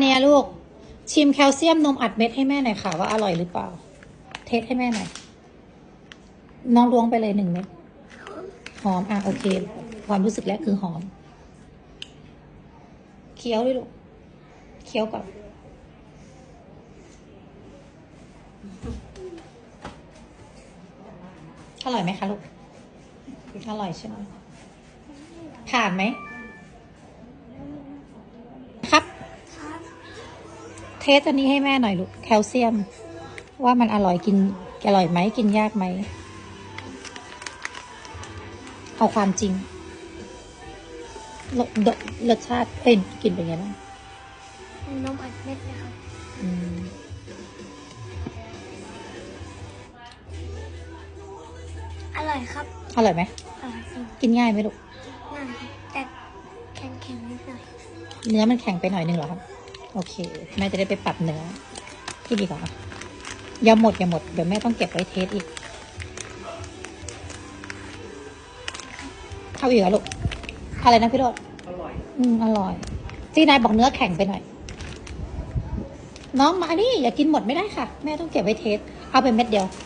เนี่ยลูก ชิมแคลเซียมนมอัดเม็ดให้แม่หน่อยค่ะ ว่าอร่อยหรือเปล่า เทสให้แม่หน่อย น้องล้วงไปเลยหนึ่งเม็ดหอมอะโอเค ความรู้สึกแรกคือหอม เคี้ยวด้วยลูก เคี้ยวก่อนอร่อยไหมคะลูก อร่อยใช่ไหมผ่านไหม ครับ เทสอันนี้ให้แม่หน่อยลูกแคลเซียม ว่ามันอร่อยกินอร่อยไหมกินยากไหมเอาความจริงรสรสรสชาติเอ้ยกินเป็นไงบ้างนมอัดเม็ดนะครับอืมอร่อยครับ อร่อยไหมอร่อยจริงกินง่ายไหมลูกง่ายครับแต่แข็งแข็งๆนิดหน่อย เนื้อมันแข็งไปหน่อยนึงเหรอครับ โอเค แม่จะได้ไปปรับเนื้อที่ดีกว่าอย่าหมดอย่าหมด เดี๋ยวแม่ต้องเก็บไว้เทสอีกเอาอีกเหรอลูก อะไรนะพี่โรดอร่อย อืม อร่อยจีนายบอกเนื้อแข็งไปหน่อย น้องมานี่อย่ากินหมดไม่ได้ค่ะ แม่ต้องเก็บไว้เทส เอาไปเม็ดเดียวอืม